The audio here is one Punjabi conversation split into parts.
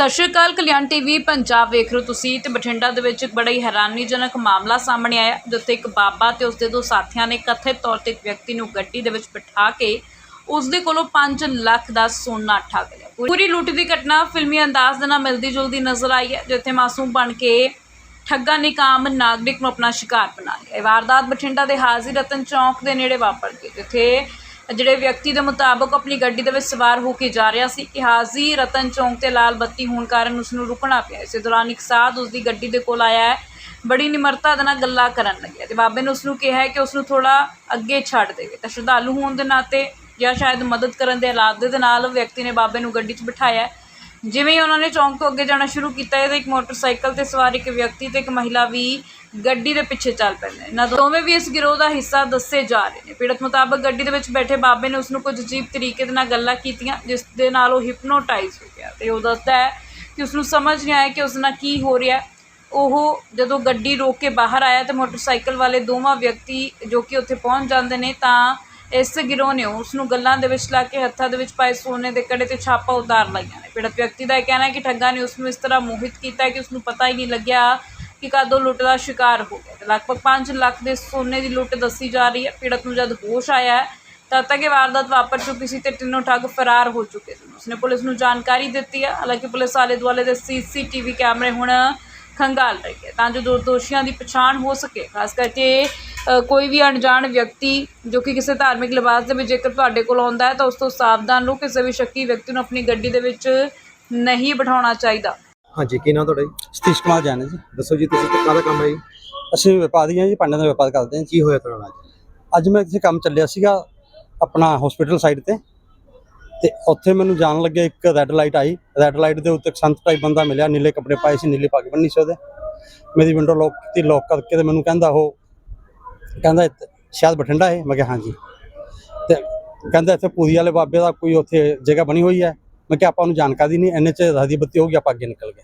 ਸਤਿ ਸ਼੍ਰੀ ਅਕਾਲ, ਕਲਿਆਣ ਟੀਵੀ, ਪੰਜਾਬ ਵੇਖ ਰਹੇ ਹੋ ਤੁਸੀਂ ਤੇ ਬਠਿੰਡਾ ਦੇ ਵਿੱਚ ਇੱਕ ਬੜਾ ਹੀ ਹੈਰਾਨੀਜਨਕ ਮਾਮਲਾ ਸਾਹਮਣੇ ਆਇਆ, ਜਿੱਥੇ ਇੱਕ ਬਾਬਾ ਤੇ ਉਸਦੇ ਦੋ ਸਾਥੀਆਂ ਨੇ ਕਥਿਤ ਤੌਰ ਤੇ ਇੱਕ ਵਿਅਕਤੀ ਨੂੰ ਗੱਡੀ ਦੇ ਵਿੱਚ ਬਿਠਾ ਕੇ ਉਸਦੇ ਕੋਲੋਂ 5 ਲੱਖ ਦਾ ਸੋਨਾ ਠੱਗ ਲਿਆ। ਪੂਰੀ ਲੁੱਟ ਦੀ ਘਟਨਾ ਫਿਲਮੀ ਅੰਦਾਜ਼ ਦੇ ਨਾਲ ਮਿਲਦੀ ਜੁਲਦੀ ਨਜ਼ਰ ਆਈ ਹੈ, ਜਿੱਥੇ ਮਾਸੂਮ ਬਣ ਕੇ ਠੱਗਾ ਨੇ ਇੱਕ ਨਾਗਰਿਕ ਨੂੰ ਆਪਣਾ ਸ਼ਿਕਾਰ ਬਣਾ ਲਿਆ। ਇਹ ਵਾਰਦਾਤ ਬਠਿੰਡਾ ਦੇ ਹਾਜ਼ੀ ਰਤਨ ਚੌਂਕ ਦੇ ਨੇੜੇ ਵਾਪਰ ਗਈ, ਜਿੱਥੇ ਜਿਹੜੇ ਵਿਅਕਤੀ ਦੇ ਮੁਤਾਬਕ ਆਪਣੀ ਗੱਡੀ ਦੇ ਵਿੱਚ ਸਵਾਰ ਹੋ ਕੇ ਜਾ ਰਿਹਾ ਸੀ ਕਿ ਹਾਜ਼ੀ ਰਤਨ ਚੌਂਕ ਤੇ ਲਾਲ ਬੱਤੀ ਹੋਣ ਕਾਰਨ ਉਸ ਨੂੰ ਰੁਕਣਾ ਪਿਆ। ਇਸੇ ਦੌਰਾਨ ਇੱਕ ਸਾਧ ਉਸ ਦੀ ਗੱਡੀ ਦੇ ਕੋਲ ਆਇਆ ਹੈ। ਬੜੀ ਨਿਮਰਤਾ ਦੇ ਨਾਲ ਗੱਲਾਂ ਕਰਨ ਲੱਗਿਆ। ਤੇ ਬਾਬੇ ਨੇ ਉਸ ਨੂੰ ਕਿਹਾ ਕਿ ਉਸ ਨੂੰ ਥੋੜਾ ਅੱਗੇ ਛੱਡ ਦੇਵੇ। ਤਾਂ ਸ਼ਰਧਾਲੂ ਹੋਣ ਦੇ ਨਾਤੇ ਜਾਂ ਸ਼ਾਇਦ ਮਦਦ ਕਰਨ ਦੇ ਹਾਲਾਤ ਦੇ ਨਾਲ ਵਿਅਕਤੀ ਨੇ ਬਾਬੇ ਨੂੰ ਗੱਡੀ 'ਚ ਬਿਠਾਇਆ ਜਿਵੇਂ ਹੀ ਉਹਨਾਂ ਨੇ ਚੌਂਕ ਤੋਂ ਅੱਗੇ ਜਾਣਾ ਸ਼ੁਰੂ ਕੀਤਾ ਹੈ ਤਾਂ ਇੱਕ ਮੋਟਰਸਾਈਕਲ ਤੇ ਸਵਾਰ ਇੱਕ ਵਿਅਕਤੀ ਤੇ ਇੱਕ ਮਹਿਲਾ ਵੀ ਗੱਡੀ ਦੇ ਪਿੱਛੇ ਚੱਲ ਪੈਂਦੇ ਨੇ। ਇਹਨਾਂ ਦੋਵੇਂ ਵੀ ਇਸ ਗਿਰੋਹ ਦਾ ਹਿੱਸਾ ਦੱਸੇ ਜਾ ਰਹੇ ਨੇ। ਪੀੜਤ ਮੁਤਾਬਕ ਗੱਡੀ ਦੇ ਵਿੱਚ ਬੈਠੇ ਬਾਬੇ ਨੇ ਉਸ ਨੂੰ ਕੁਝ ਅਜੀਬ ਤਰੀਕੇ ਦੇ ਨਾਲ ਗੱਲਾਂ ਕੀਤੀਆਂ, ਜਿਸ ਦੇ ਨਾਲ ਉਹ ਹਿਪਨੋਟਾਈਜ਼ ਹੋ ਗਿਆ ਤੇ ਉਹ ਦੱਸਦਾ ਹੈ ਕਿ ਉਸ ਨੂੰ ਸਮਝ ਨਹੀਂ ਆਇਆ ਕਿ ਉਸ ਨਾਲ ਕੀ ਹੋ ਰਿਹਾ ਉਹ ਜਦੋਂ ਗੱਡੀ ਰੋਕ ਕੇ ਬਾਹਰ ਆਇਆ ਤੇ ਮੋਟਰਸਾਈਕਲ ਵਾਲੇ ਦੋਵਾਂ ਵਿਅਕਤੀ ਜੋ ਕਿ ਉੱਥੇ ਪਹੁੰਚ ਜਾਂਦੇ ਨੇ ਤਾਂ ਇਸ ਗਿਰੋਹ ਨੇ ਉਸ ਨੂੰ ਗੱਲਾਂ ਦੇ ਵਿੱਚ ਲਾ ਕੇ ਹੱਥਾਂ ਦੇ ਵਿੱਚ ਪਾਏ ਸੋਨੇ ਦੇ ਕੜੇ ਤੇ ਛਾਪਾ ਉਤਾਰ ਲਈਆਂ ਨੇ। ਪੀੜਤ ਵਿਅਕਤੀ ਦਾ ਇਹ ਕਹਿਣਾ ਹੈ ਕਿ ਠੱਗਾਂ ਨੇ ਉਸ ਨੂੰ ਇਸ ਤਰ੍ਹਾਂ ਮੋਹਿਤ ਕੀਤਾ ਕਿ ਉਸ ਨੂੰ ਪਤਾ ਹੀ ਨਹੀਂ ਲੱਗਿਆ ਕਿ ਕਦੋਂ ਲੁੱਟ ਦਾ ਸ਼ਿਕਾਰ ਹੋ ਗਿਆ। ਤੇ ਲਗਭਗ 5 ਲੱਖ ਦੇ ਸੋਨੇ ਦੀ ਲੁੱਟ ਦੱਸੀ ਜਾ ਰਹੀ ਹੈ। ਪੀੜਤ ਨੂੰ ਜਦ ਹੋਸ਼ ਆਇਆ ਹੈ, ਤਦ ਤੱਕ ਇਹ ਵਾਰਦਾਤ ਵਾਪਰ ਚੁੱਕੀ ਸੀ ਤੇ ਤਿੰਨੋਂ ਠੱਗ ਫਰਾਰ ਹੋ ਚੁੱਕੇ ਸਨ। ਉਸਨੇ ਪੁਲਿਸ ਨੂੰ ਜਾਣਕਾਰੀ ਦਿੱਤੀ ਹੈ। ਹਾਲਾਂਕਿ ਪੁਲਿਸ ਆਲੇ ਦੁਆਲੇ ਦੇ ਸੀਸੀਟੀਵੀ ਕੈਮਰੇ ਹੁਣ ਖੰਗਾਲ ਰਹੀ ਹੈ, ਤਾਂ ਜੋ ਦੋ ਦੋਸ਼ੀਆਂ ਦੀ ਪਛਾਣ ਹੋ ਸਕੇ। ਖਾਸ ਕਰਕੇ ਕੋਈ ਵੀ ਅਣਜਾਣ ਵਿਅਕਤੀ ਜੋ ਕਿ ਕਿਸੇ ਧਾਰਮਿਕ ਲਿਬਾਸ ਦੇ ਵਿੱਚ ਜੇਕਰ ਤੁਹਾਡੇ ਕੋਲ ਆਉਂਦਾ ਹੈ ਤਾਂ ਉਸ ਤੋਂ ਸਾਵਧਾਨ ਰਹੋ ਕਿਸੇ ਵੀ ਸ਼ੱਕੀ ਵਿਅਕਤੀ ਨੂੰ ਆਪਣੀ ਗੱਡੀ ਦੇ ਵਿੱਚ ਨਹੀਂ ਬਿਠਾਉਣਾ ਚਾਹੀਦਾ। ਹਾਂਜੀ ਕੀ ਨਾਮ ਤੁਹਾਡਾ ਜੀ? ਸਤੀਸ਼ ਕੁਮਾਰ ਜੈਨ ਜੀ। ਦੱਸੋ ਜੀ ਤੁਸੀਂ ਤੇ ਕਾਹਦਾ ਕੰਮ ਹੈ ਜੀ? ਅਸੀਂ ਵਪਾਰੀ ਹਾਂ ਜੀ ਭਾਂਡਿਆਂ ਦਾ ਵਪਾਰ ਕਰਦੇ ਹਾਂ। ਕੀ ਹੋਇਆ ਤੁਹਾਡਾ ਅੱਜ ਅੱਜ ਮੈਂ ਕਿਸੇ ਕੰਮ ਚੱਲਿਆ ਸੀਗਾ ਆਪਣਾ ਹਸਪੀਟਲ ਸਾਈਡ ਤੇ। ਤੇ ਉੱਥੇ ਮੈਨੂੰ ਜਾਣ ਲੱਗਿਆ ਇੱਕ ਰੈੱਡ ਲਾਈਟ ਆਈ। ਰੈੱਡ ਲਾਈਟ ਦੇ ਉੱਤੇ ਇੱਕ ਸੰਤ ਟਾਈਪ ਬੰਦਾ ਮਿਲਿਆ ਨੀਲੇ ਕੱਪੜੇ ਪਾਏ ਸੀ ਨੀਲੀ ਪੱਗ ਬੰਨੀ ਸੀ ਉਹਦੇ। ਮੇਰੀ ਵਿੰਡੋ ਲੌਕ ਕੀਤੀ ਲੌਕ ਕਰਕੇ ਤੇ ਮੈਨੂੰ ਕਹਿੰਦਾ ਉਹ ਕਹਿੰਦਾ ਇੱਥੇ- ਸ਼ਾਇਦ ਬਠਿੰਡਾ ਹੈ ਮੈਂ ਕਿਹਾ ਹਾਂਜੀ। ਤੇ ਕਹਿੰਦਾ ਇੱਥੇ ਪੂਰੀ ਵਾਲੇ ਬਾਬੇ ਦਾ ਕੋਈ ਉੱਥੇ ਜਗ੍ਹਾ ਬਣੀ ਹੋਈ ਹੈ। ਮੈਂ ਕਿਹਾ ਆਪਾਂ ਨੂੰ ਜਾਣਕਾਰੀ ਨਹੀਂ ਇੰਨੇ ਚ ਰਾਦੀ ਬੱਤੀ ਹੋ ਗਈ ਆਪਾਂ ਅੱਗੇ ਨਿਕਲ ਗਏ।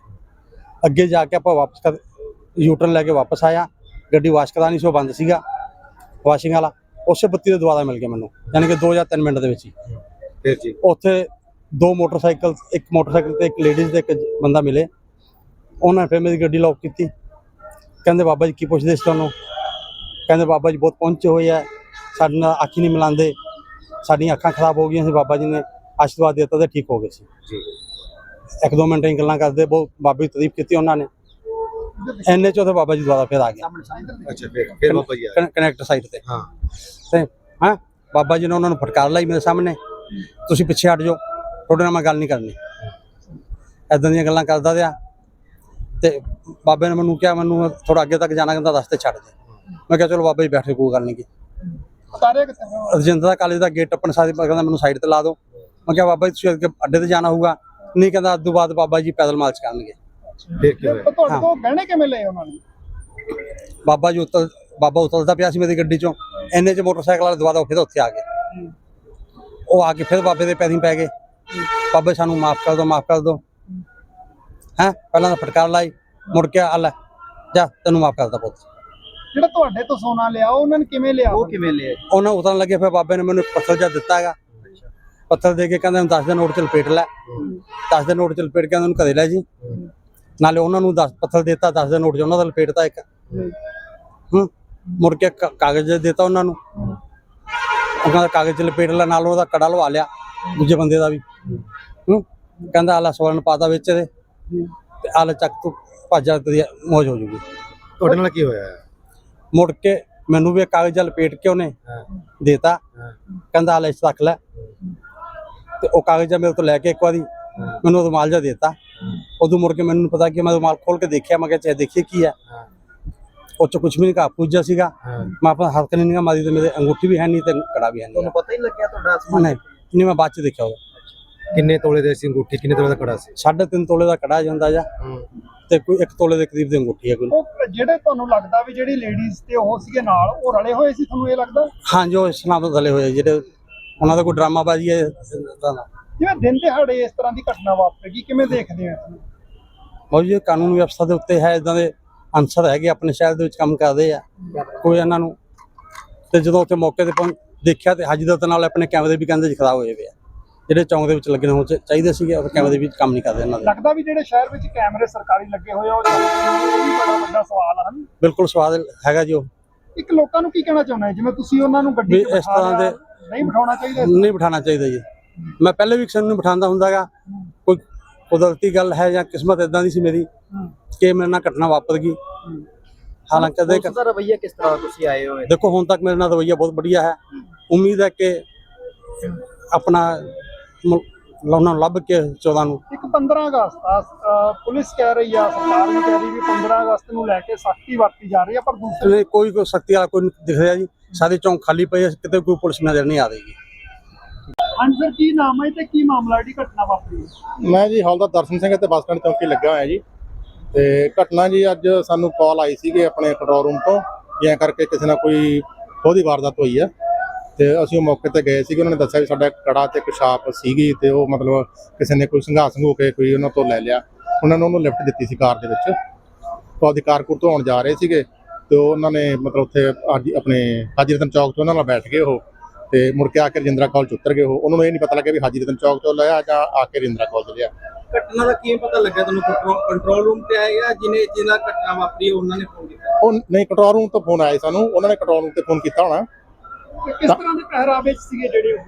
ਅੱਗੇ ਜਾ ਕੇ ਆਪਾਂ ਵਾਪਸ ਕਰ ਯੂਟਰਨ ਲੈ ਕੇ ਵਾਪਸ ਆਇਆ। ਗੱਡੀ ਵਾਸ਼ ਕਰਾਣੀ ਸੀ ਉਹ ਬੰਦ ਸੀਗਾ। ਵਾਸ਼ਿੰਗ ਵਾਲਾ ਉਸੇ ਬੱਤੀ ਦੇ ਦੁਆਰਾ ਮਿਲ ਗਿਆ ਮੈਨੂੰ ਯਾਨੀ ਕਿ 2 ਜਾਂ 3 ਮਿੰਟ ਦੇ ਵਿੱਚ ਹੀ। ਫਿਰ ਜੀ। ਉੱਥੇ ਦੋ ਮੋਟਰਸਾਈਕਲ ਇੱਕ ਮੋਟਰਸਾਈਕਲ ਤੇ ਇੱਕ ਲੇਡੀਜ਼ ਤੇ ਇੱਕ ਬੰਦਾ ਮਿਲੇ। ਉਹਨਾਂ ਨੇ ਫਿਰ ਮੇਰੀ ਗੱਡੀ ਲੌਕ ਕੀਤੀ। ਕਹਿੰਦੇ ਬਾਬਾ ਜੀ ਕੀ ਪੁੱਛਦੇ ਸੀ ਤੁਹਾਨੂੰ? ਕਹਿੰਦੇ ਬਾਬਾ ਜੀ ਬਹੁਤ ਪਹੁੰਚੇ ਹੋਏ ਆ। ਸਾਡੇ ਨਾਲ ਅੱਖੀ ਨਹੀਂ ਮਿਲਾਉਂਦੇ। ਸਾਡੀਆਂ ਅੱਖਾਂ ਖਰਾਬ ਹੋ ਗਈਆਂ ਸੀ। ਬਾਬਾ ਜੀ ਨੇ ਆਸ਼ੀਰਵਾਦ ਦਿੱਤਾ ਤੇ ਠੀਕ ਹੋ ਗਏ ਸੀ। ਜੀ। ਇੱਕ ਦੋ ਮਿੰਟ ਹੀ ਗੱਲਾਂ ਕਰਦੇ। ਬਹੁਤ ਬਾਬੇ ਦੀ ਤਾਰੀਫ ਕੀਤੀ ਉਹਨਾਂ ਨੇ। ਐਨੇ ਚ ਉਹਦੇ ਬਾਬਾ ਜੀ ਦੁਆਰਾ ਫਿਰ ਆ ਗਿਆ ਅੱਛਾ ਫਿਰ ਫਿਰ ਬਾਬਾ ਜੀ ਆਏ ਕਨੈਕਟ ਸਾਈਡ ਤੇ। ਹਾਂ। ਤੇ ਹਾਂ? ਬਾਬਾ ਜੀ ਨੇ ਉਹਨਾਂ ਨੂੰ ਫਟਕਾਰ ਲਾਈ ਮੇਰੇ ਸਾਹਮਣੇ। ਤੁਸੀਂ ਪਿੱਛੇ ਹਟ ਜਾਓ। ਤੁਹਾਡੇ ਨਾਲ ਮੈਂ ਗੱਲ ਨਹੀਂ ਕਰਨੀ। ਐਦਾਂ ਦੀਆਂ ਗੱਲਾਂ ਕਰਦਾ ਰਿਹਾ। ਤੇ ਬਾਬੇ ਨੇ ਮੈਨੂੰ ਕਿਹਾ ਮੈਨੂੰ ਥੋੜਾ ਅੱਗੇ ਤੱਕ ਜਾਣਾ ਕਹਿੰਦਾ ਰਸਤੇ ਛੱਡ ਦੇ। ਮੈਂ ਕਿਹਾ ਚਲੋ ਬਾਬਾ ਜੀ ਬੈਠੇ ਕੋਈ ਗੱਲ ਨਹੀਂ ਕੀ ਰਜਿੰਦਰਾ ਕਾਲਜ ਦਾ ਗੇਟ ਟੱਪਣ ਸਾਰੀ ਕਹਿੰਦਾ ਮੈਨੂੰ ਸਾਈਡ ਤੇ ਲਾ ਦਿਓ। ਮੈਂ ਕਿਹਾ ਬਾਬਾ ਜੀ ਤੁਸੀਂ ਅੱਗੇ ਅੱਡੇ ਤੇ ਜਾਣਾ ਹੋਊਗਾ। ਨਹੀਂ ਕਹਿੰਦਾ ਅੱਧੂ ਬਾਅਦ ਬਾਬਾ ਜੀ ਪੈਦਲ ਮਾਰਚ ਕਰਨਗੇ। ਫਿਰ ਕੀ ਹੋਇਆ ਤੁਹਾਡੇ ਤੋਂ ਗਹਿਣੇ ਕਿਵੇਂ ਲਏ ਉਹਨਾਂ ਨੇ? ਬਾਬਾ ਜੀ ਉਤਲ ਬਾਬਾ ਉਤਲਦਾ ਪਿਆ ਸੀ ਮੇਰੀ ਗੱਡੀ ਚੋਂ। ਇੰਨੇ ਚ ਮੋਟਰਸਾਈਕਲ ਵਾਲੇ ਦੁਬਾਰਾ ਫਿਰ ਉੱਥੇ ਆ ਗਏ। ਉਹ ਆ ਕੇ ਫਿਰ ਬਾਬੇ ਦੇ ਪੈਰੀਂ ਪੈ ਗਏ। ਬਾਬੇ ਸਾਨੂੰ ਮਾਫ ਕਰ ਦਿਓ ਮਾਫ ਕਰ ਦਿਓ। ਹੈਂ? ਪਹਿਲਾਂ ਤਾਂ ਫਟਕਾਰ ਲਾਈ। ਮੁੜ ਕੇ ਆ ਲੈ। ਜਾ ਤੈਨੂੰ ਮਾਫ ਕਰਦਾ ਪੁੱਤ। ਜਿਹੜਾ ਤੁਹਾਡੇ ਤੋਂ ਸੋਨਾ ਲਿਆ ਉਹਨਾਂ ਨੇ ਕਿਵੇਂ ਲਿਆ? ਉਹ ਕਿਵੇਂ ਲਿਆ? ਉਹਨਾਂ ਉਤਰਨ ਲੱਗੇ ਫਿਰ ਬਾਬੇ ਨੇ ਮੈਨੂੰ ਇੱਕ ਪੱਥਰ ਜਿਹਾ ਦਿੱਤਾ ਹੈਗਾ। ਪੱਥਰ ਦੇ ਕੇ ਕਹਿੰਦੇ 10 ਦੇ ਨੋਟ ਚ ਲਪੇਟ ਲੈ। 10 ਦੇ ਨੋਟ ਚ ਲਪੇਟ ਕੇ ਉਹਨਾਂ ਨੂੰ ਘਰੇ ਲੈ ਜੀ। ਨਾਲੇ ਉਹਨਾਂ ਨੂੰ 10 ਪੱਥਰ ਦਿੱਤਾ 10 ਦੇ ਨੋਟ ਚ ਉਹਨਾਂ ਦਾ ਲਪੇਟਤਾ ਇੱਕ। ਹੂੰ। ਮੁੜ ਕੇ ਕਾਗਜ਼ ਦੇ ਦਿੱਤਾ ਉਹਨਾਂ ਨੂੰ। ਉਹ ਕਹਿੰਦਾ ਕਾਗਜ਼ ਚ ਲਪੇਟ ਲੈ। ਨਾਲ ਉਹਦਾ ਕੜਾ ਲਵਾ ਲਿਆ ਦੂਜੇ ਬੰਦੇ ਦਾ ਵੀ। ਹੂੰ। ਕਹਿੰਦਾ ਆਲਾ ਸਵਰਨ ਪਾਤਾ ਵਿੱਚ ਇਹਦੇ। ਤੇ ਆਲਾ ਚੱਕ ਤੂੰ ਭਾਜਾ ਮੌਜ ਹੋ ਜੂਗੀ। ਤੁਹਾਡੇ ਨਾਲ ਕੀ ਹੋਇਆ? ਮੁੜ ਕੇ ਮੈਨੂੰ ਵੀ ਕਾਗਜ਼ ਲਪੇਟ ਕੇ ਉਹਨੇ ਦੇਤਾ। ਕਹਿੰਦਾ ਇਸ ਰੱਖ ਲੈ। ਤੇ ਉਹ ਕਾਗਜ਼ ਮੇਰੇ ਤੋਂ ਲੈ ਕੇ ਇੱਕ ਵਾਰੀ ਮੈਨੂੰ ਉਹ ਰੁਮਾਲ ਜਿਹਾ ਦੇਤਾ। ਉਦੋਂ ਮੁੜ ਕੇ ਮੈਨੂੰ ਪਤਾ ਕਿ ਮੈਂ ਰੁਮਾਲ ਖੋਲ ਕੇ ਦੇਖਿਆ। ਮੈਂ ਕਿਹਾ ਚਾਹੇ ਦੇਖੀਏ ਕੀ ਹੈ? ਉਹ ਚ ਕੁਝ ਵੀ ਨਹੀਂ ਕਾ ਪੂਜਾ ਸੀਗਾ। ਮੈਂ ਆਪਣਾ ਹੱਥ ਨਹੀਂ ਨਿਗਾ ਮਾਰੀ ਤੇ ਮੇਰੇ ਅੰਗੂਠੀ ਵੀ ਹੈ ਨਹੀਂ ਤੇ ਕੜਾ ਵੀ ਹੈ ਨਹੀਂ ਤੁਹਾਨੂੰ ਪਤਾ ਹੀ ਨਹੀਂ ਲੱਗਿਆ ਤੁਹਾਡਾ ਅਸਮਾਨ ਨਹੀਂ ਨਹੀਂ ਮੈਂ ਬਾਅਦ ਚ ਦੇਖਿਆ ਉਹ ਕਿੰਨੇ ਤੋਲੇ ਦੇ ਸੀ ਅੰਗੂਠੀ? ਕਿੰਨੇ ਤੋਲੇ ਦਾ ਕੜਾ ਸੀ? ਸਾਢੇ ਤਿੰਨ ਤੋਲੇ ਦਾ ਕੜਾ ਜਾਂਦਾ ਜਾਂ ਤੇ ਕੋਈ 1 ਤੋਲੇ ਦੇ ਕਰੀਬ ਦੀ ਅੰਗੂਠੀ ਹੈ ਕੋਈ। ਉਹ ਜਿਹੜੇ ਤੁਹਾਨੂੰ ਲੱਗਦਾ ਵੀ ਜਿਹੜੀ ਲੇਡੀਜ਼ ਤੇ ਉਹ ਸੀਗੇ ਨਾਲ ਉਹ ਰਲੇ ਹੋਏ ਸੀ ਤੁਹਾਨੂੰ ਇਹ ਲੱਗਦਾ? ਹਾਂ ਜੋ ਇਸ ਨਾਲ ਤੋਂ ਗਲੇ ਹੋਏ ਜਿਹੜੇ ਉਹਨਾਂ ਦਾ ਕੋਈ ਡਰਾਮਾਬਾਜ਼ੀ ਹੈ। ਜਿਵੇਂ ਦਿਨ ਦਿਹਾੜੇ ਇਸ ਤਰ੍ਹਾਂ ਦੀ ਘਟਨਾ ਵਾਪਰੇਗੀ ਕਿਵੇਂ ਦੇਖਦੇ ਆ ਬਹੁਤ ਜੀ ਕਾਨੂੰਨ ਵਿਵਸਥਾ ਦੇ ਉੱਤੇ ਹੈ ਇਦਾਂ ਦੇ ਅਨਸਰ ਹੈਗੇ ਆਪਣੇ ਸ਼ਹਿਰ ਦੇ ਵਿੱਚ ਕੰਮ ਕਰਦੇ ਆ। ਕੋਈ ਇਹਨਾਂ ਨੂੰ ਤੇ ਜਦੋਂ ਉੱਥੇ ਮੌਕੇ ਤੇ ਦੇਖਿਆ ਤੇ ਹਜਦਤ ਨਾਲ ਆਪਣੇ ਕੈਮਰੇ ਵੀ ਕਹਿੰਦੇ ਜੀ ਖਰਾਬ ਹੋਏ ਪਏ ਆ। ਜਿਹੜੇ ਚੌਂਕ ਦੇ ਵਿੱਚ ਲੱਗੇ ਨੇ ਉਹ 'ਚ ਚਾਹੀਦੇ ਸੀਗੇ ਉਹ ਕੈਮਰੇ ਦੇ ਵਿੱਚ ਕੰਮ ਨਹੀਂ ਕਰਦੇ ਇਹਨਾਂ ਦੇ। ਲੱਗਦਾ ਵੀ ਜਿਹੜੇ ਸ਼ਹਿਰ ਵਿੱਚ ਕੈਮਰੇ ਸਰਕਾਰੀ ਲੱਗੇ ਹੋਏ ਆ ਉਹ ਵੀ ਬੜਾ ਵੱਡਾ ਸਵਾਲ ਆ ਹਨ? ਬਿਲਕੁਲ ਸਵਾਦ ਹੈਗਾ ਜੀ ਉਹ। ਇੱਕ ਲੋਕਾਂ ਨੂੰ ਕੀ ਕਹਿਣਾ ਚਾਹੁੰਦਾ ਹੈ? ਜਿਵੇਂ ਤੁਸੀਂ ਉਹਨਾਂ ਨੂੰ ਗੱਡੀ 'ਚ ਇਸ ਤਰ੍ਹਾਂ ਦੇ- ਨਹੀਂ ਬਿਠਾਉਣਾ ਚਾਹੀਦਾ ਨਹੀਂ ਬਿਠਾਉਣਾ ਚਾਹੀਦਾ ਜੀ। ਮੈਂ ਪਹਿਲੇ ਵੀ ਕਿਸੇ ਨੂੰ ਬਿਠਾਉਂਦਾ ਹੁੰਦਾਗਾ ਕੋਈ ਕੁਦਰਤੀ ਗੱਲ ਹੈ ਜਾਂ ਕਿਸਮਤ ਇਦਾਂ ਦੀ ਸੀ ਮੇਰੀ ਹੂੰ। ਕਿ ਮੇਰੇ ਨਾਲ ਘਟਨਾ ਵਾਪਰ ਗਈ। ਹਾਲਾਂਕਿ ਦਾ ਰਵਈਆ ਕਿਸ ਤਰ੍ਹਾਂ ਤੁਸੀਂ ਆਏ ਹੋ ਦੇਖੋ ਹੁਣ ਤੱਕ ਮੇਰੇ ਨਾਲ ਰਵੱਈਆ ਬਹੁਤ ਵਧੀਆ ਹੈ। ਉਮੀਦ ਹੈ ਕਿ ਆਪਣਾ ਉਹਨਾਂ ਨੂੰ ਲੱਭ ਕੇ 14 ਨੂੰ। ਇੱਕ 15 ਅਗਸਤ ਆ ਅ, ਪੁਲਿਸ ਕਹਿ ਰਹੀ ਆ ਸਰਕਾਰ ਵੀ ਕਹਿ ਰਹੀ ਵੀ 15 ਅਗਸਤ ਨੂੰ ਲੈ ਕੇ ਸਖਤੀ ਵਰਤੀ ਜਾ ਰਹੀ ਆ ਪਰ ਦੂਸਰੇ ਨਹੀਂ ਕੋਈ ਕੋਈ ਸਖਤੀ ਵਾਲਾ ਕੋਈ ਨਹੀਂ ਦਿਖ ਰਿਹਾ ਜੀ। ਸਾਰੇ ਚੌਂਕ ਖਾਲੀ ਪਏ ਆ, ਕਿਤੇ ਕੋਈ ਪੁਲਿਸ ਨਜ਼ਰ ਨਹੀਂ ਆ ਰਹੀ ਜੀ। ਹਾਂਜੀ ਸਰ ਕੀ ਨਾਮ ਹੈ ਤੇ ਕੀ ਮਾਮਲਾ ਜਿਹੜੀ ਘਟਨਾ ਵਾਪਰੀ? ਹੈ? ਮੈਂ ਜੀ ਹੌਲਦਾਰ ਦਰਸ਼ਨ ਸਿੰਘ ਤੇ ਬੱਸ ਸਟੈਂਡ ਚੌਂਕੀ ਲੱਗਾ ਹੋਇਆ ਜੀ। ਤੇ ਘਟਨਾ ਜੀ ਅੱਜ ਸਾਨੂੰ ਕਾਲ ਆਈ ਸੀਗੀ ਆਪਣੇ ਕੰਟਰੋਲ ਰੂਮ ਤੋਂ ਵੀ ਐਂ ਕਰਕੇ ਕਿਸੇ ਨਾਲ ਕੋਈ ਖੋਦੀ ਵਾਰਦਾਤ ਹੋਈ ਆ। ਤੇ ਅਸੀਂ ਉਹ ਮੌਕੇ ਤੇ ਗਏ ਸੀਗੇ ਉਹਨਾਂ ਨੇ ਦੱਸਿਆ ਵੀ ਸਾਡਾ ਕੜਾ ਤੇ ਇੱਕ ਛਾਪ ਸੀਗੀ ਤੇ ਉਹ ਮਤਲਬ ਕਿਸੇ ਨੇ ਕੋਈ ਸੰਘਾ ਸੰਘੂ ਕੇ ਕੋਈ ਉਹਨਾਂ ਤੋਂ ਲੈ ਲਿਆ। ਉਹਨਾਂ ਨੇ ਉਹਨੂੰ ਲਿਫਟ ਦਿੱਤੀ ਸੀ ਕਾਰ ਦੇ ਵਿੱਚ। ਤੋਂ ਕਾਰਕੁਰ ਤੋਂ ਆਉਣ ਜਾ ਰਹੇ ਸੀਗੇ ਤੇ ਉਹ ਉਹਨਾਂ ਨੇ ਮਤਲਬ ਉੱਥੇ ਆਪਣੇ ਹਾਜੀ ਰਤਨ ਚੌਕ ਤੋਂ ਉਹਨਾਂ ਨਾਲ ਬੈਠ ਗਏ ਉਹ ਤੇ ਮੁੜ ਕੇ ਆ ਕੇ ਰਜਿੰਦਰਾ ਕਾਲਜ 'ਚ ਉਤਰ ਗਏ ਉਹ। ਉਹਨਾਂ ਨੂੰ ਇਹ ਨਹੀਂ ਪਤਾ ਲੱਗਿਆ ਵੀ ਹਾਜੀ ਰਤਨ ਚੌਕ ਤੋਂ ਲਿਆ ਜਾਂ ਆ ਕੇ ਰਜਿੰਦਰਾ ਕਾਲਜ ਲਿਆ। ਘਟਨਾ ਦਾ ਕਿਵੇਂ ਪਤਾ ਲੱਗਾ ਤੁਹਾਨੂੰ? ਕੰਟਰੋਲ ਰੂਮ ਤੇ ਆਇਆ ਜਿਹਨੇ ਜਿਹਨਾਂ ਘਟਨਾ ਵਾਪਰੀ ਉਹਨਾਂ ਨੇ ਫੋਨ ਕੀਤਾ? ਉਹ ਨਹੀਂ ਕੰਟਰੋਲ ਰੂਮ ਤੋਂ ਫੋਨ ਆਇਆ ਸਾਨੂੰ। ਉਹਨਾਂ ਨੇ ਕੰਟਰੋਲ ਰੂਮ ਤੇ ਫੋਨ ਕੀਤਾ ਹੋਣਾ। ਤੇ ਕਿਸ ਤਰ੍ਹਾਂ ਦੇ ਪਹਿਰਾਵੇ 'ਚ ਸੀਗੇ ਜਿਹੜੇ ਉਹ?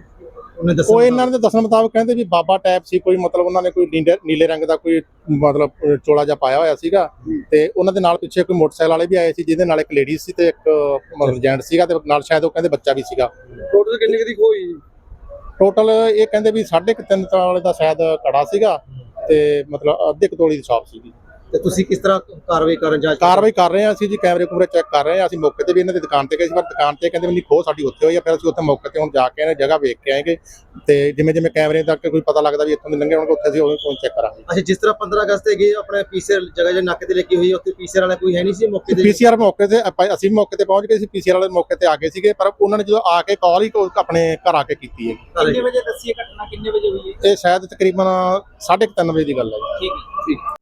ਉਹਨੇ ਉਹ ਇਹਨਾਂ ਦੇ ਦੱਸਣ ਮੁਤਾਬਕ ਕਹਿੰਦੇ ਵੀ ਬਾਬਾ ਟੈਪ ਸੀ ਕੋਈ ਮਤਲਬ ਉਹਨਾਂ ਨੇ ਕੋਈ ਨੀਲੇ ਨੀਲੇ ਰੰਗ ਦਾ ਕੋਈ ਮਤਲਬ ਅਹ, ਚੋਲਾ ਜਿਹਾ ਪਾਇਆ ਹੋਇਆ ਸੀਗਾ। ਤੇ ਉਹਨਾਂ ਦੇ ਨਾਲ ਪਿੱਛੇ ਕੋਈ ਮੋਟਰਸਾਈਕਲ ਵਾਲੇ ਵੀ ਆਏ ਸੀ ਜਿਹਦੇ ਨਾਲ ਇੱਕ ਲੇਡੀ ਸੀ ਤੇ ਇੱਕ ਮਤਲਬ ਜੈਂਟ ਸੀਗਾ ਤੇ ਨਾਲ ਸ਼ਾਇਦ ਉਹ ਕਹਿੰਦੇ ਬੱਚਾ ਵੀ ਸੀਗਾ। ਟੋਟਲ ਕਿੰਨੇ ਦੀ ਹੋਈ? ਟੋਟਲ ਇਹ ਕਹਿੰਦੇ ਵੀ 3.5 ਵਾਲੇ ਦਾ ਸ਼ਾਇਦ ਕੜਾ ਸੀਗਾ ਤੇ ਮਤਲਬ ਅੱਧੇ ਕੁ ਤੋਲੀ ਦੀ ਸ਼ਾਪ ਸੀਗੀ। ਤੇ ਤੁਸੀਂ ਕਿਸ ਤਰ੍ਹਾਂ ਕਾਰਵਾਈ ਕਰਨ ਜਾ ਕਾਰਵਾਈ ਕਰ ਰਹੇ ਹਾਂ ਅਸੀਂ ਜੀ ਕੈਮਰੇ ਕੂਮਰੇ ਚੈੱਕ ਕਰ ਰਹੇ ਹਾਂ। ਅਸੀਂ ਮੌਕੇ ਤੇ ਵੀ ਇਹਨਾਂ ਦੀ ਦੁਕਾਨ ਤੇ ਗਏ ਸੀ ਪਰ ਦੁਕਾਨ ਤੇ ਕਹਿੰਦੇ ਵੀ ਖੋਹ ਸਾਡੀ ਉੱਥੇ ਹੋਈ ਆ ਫਿਰ ਅਸੀਂ ਉੱਥੇ ਮੌਕੇ ਤੇ ਹੁਣ ਜਾ ਕੇ ਇਹਨਾਂ ਜਗ੍ਹਾ ਵੇਖ ਕੇ ਆਏਗੇ। ਤੇ ਜਿਵੇਂ ਜਿਵੇਂ ਕੈਮਰੇ ਤੱਕ ਕੋਈ ਪਤਾ ਲੱਗਦਾ ਵੀ ਇੱਥੋਂ ਦੇ ਲੰਘੇ ਹੋਣਗੇ ਉੱਥੇ ਅਸੀਂ ਉਹ ਫੋਨ ਚੈੱਕ ਕਰਾਂਗੇ। ਅੱਛਾ ਜਿਸ ਤਰ੍ਹਾਂ 15 ਅਗਸਤ ਤੇ ਗਏ ਆਪਣੇ ਪੀਸੀਆਰ ਜਗ੍ਹਾ ਜੇ ਨਾਕੇ ਤੇ ਲੱਗੀ ਹੋਈ ਉੱਥੇ ਪੀਸੀਆਰ ਵਾਲਾ ਕੋਈ ਹੈ ਨਹੀਂ ਸੀ ਮੌਕੇ ਤੇ? ਪੀਸੀਆਰ ਮੌਕੇ ਤੇ ਆਪਾਂ- ਅਸੀਂ ਵੀ ਮੌਕੇ ਤੇ ਪਹੁੰਚ ਗਏ ਸੀ ਪੀਸੀਆਰ ਵਾਲੇ ਮੌਕੇ ਤੇ ਆ ਗਏ ਸੀਗੇ ਪਰ ਉਹਨਾਂ ਨੇ ਜਦੋਂ ਆ ਕੇ ਕਾਲ ਹੀ ਕੋ- ਆਪਣੇ ਘਰ ਆ ਕੇ ਕੀਤੀ ਹੈ। ਕਿੰਨੇ ਵਜੇ ਦੱਸੀ ਇਹ ਘਟਨਾ ਕਿੰਨੇ ਵਜੇ ਹੋਈ ਹੈ? ਇਹ ਸ਼ਾਇਦ ਤਕਰੀਬਨ 3:30 ਵਜੇ ਦੀ ਗੱਲ ਹੈ ਜੀ। ਠੀਕ ਹੈ। ਠੀਕ।